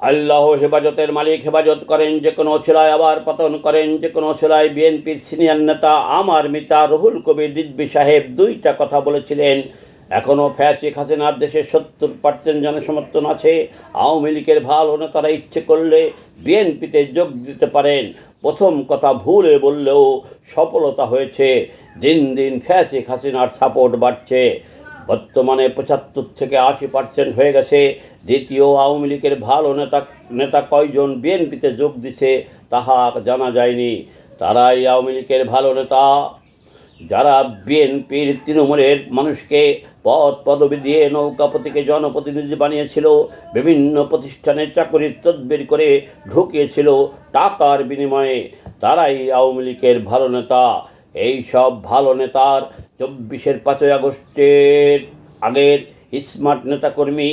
আল্লাহ হেফাজতের মালিক হেফাজত করেন যে কোনো ছেলায় আবার পতন করেন, যে কোনো ছেলায় বিএনপির সিনিয়র নেতা আমার মিতা রুহুল কবির রিজবি সাহেব দুইটা কথা বলেছিলেন। এখনও ফ্যাচে হাসিনার দেশে সত্তর পার্সেন্ট জনসমর্থন আছে। আওয়ামী লীগের ভালো নেতারা ইচ্ছে করলে বিএনপিতে যোগ দিতে পারেন। প্রথম কথা ভুলে বললেও সফলতা হয়েছে। দিন দিন ফ্যাচে হাসিনার সাপোর্ট বাড়ছে। বর্তমানে পঁচাত্তর থেকে আশি পার্সেন্ট হয়ে গেছে। দ্বিতীয় আওয়ামী লীগের ভালো নেতা নেতা কয়জন বিএনপিতে যোগ দিছে তাহা জানা যায়নি। তারাই আওয়ামী লীগের ভালো নেতা। যারা বিএনপির তৃণমূলের মানুষকে পদ পদবি দিয়ে নৌকাপতিকে জনপ্রতিনিধি বানিয়েছিল, বিভিন্ন প্রতিষ্ঠানে চাকরির তদবির করে ঢুকিয়েছিল টাকার বিনিময়ে, তারাই আওয়ামী লীগের ভালো নেতা। এই সব ভালো নেতার চব্বিশের পাঁচই আগস্টের আগের স্মার্ট নেতাকর্মী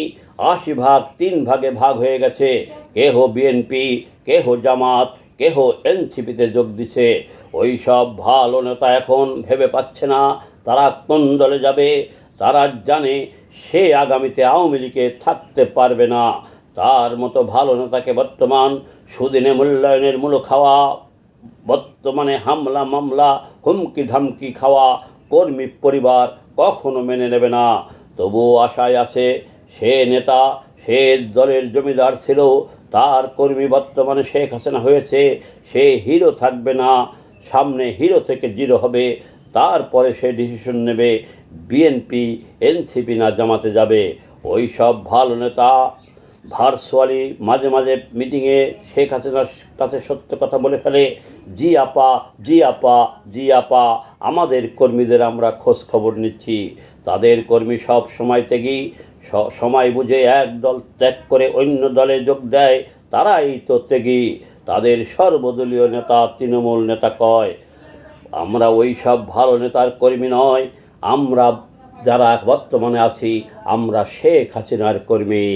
আশি ভাগ তিন ভাগে ভাগ হয়ে গেছে। কেহ বিএনপি কেহ জামাত, কেহ এনসিপিতে যোগ দিছে। ওই সব ভালো নেতা এখন ভেবে পাচ্ছে না। তারা কোন দলে যাবে? তারা জানে সে আগামীতে আওয়ামী লীগে থাকতে পারবে না। তার মতো ভালো নেতাকে বর্তমান সুদিনে মূল্যায়নের মূল্য খাওয়া, বর্তমানে হামলা মামলা, হুমকি ধামকি খাওয়া কর্মী পরিবার কখনো মেনে নেবে না। তবুও আশায় আছে, সে নেতা, সে দলের জমিদার ছিল, তার কর্মী বর্তমানে শেখ হাসিনা হয়েছে, সে হিরো থাকবে না, সামনে হিরো থেকে জিরো হবে, তারপরে সে ডিসিশন নেবে, বিএনপি, এনসিপি না জামাতে যাবে। ওই সব ভালো নেতা ভার্চুয়ালি মাঝে মাঝে মিটিংয়ে শেখ হাসিনার কাছে সত্য কথা বলে ফেলে, জি আপা জি আপা জি আপা, আমাদের কর্মীদের আমরা খোঁজ খবর নিচ্ছি। তাদের কর্মী সব সময় থেকেই সময় বুঝে এক দল ত্যাগ করে অন্য দলে যোগ দেয়, তারাই তো ত্যাগী। তাদের সর্বদলীয় নেতা তৃণমূল নেতা কয়, আমরা ওই সব ভালো নেতার কর্মী নয়, আমরা যারা বর্তমানে আছি, আমরা শেখ হাসিনার কর্মী।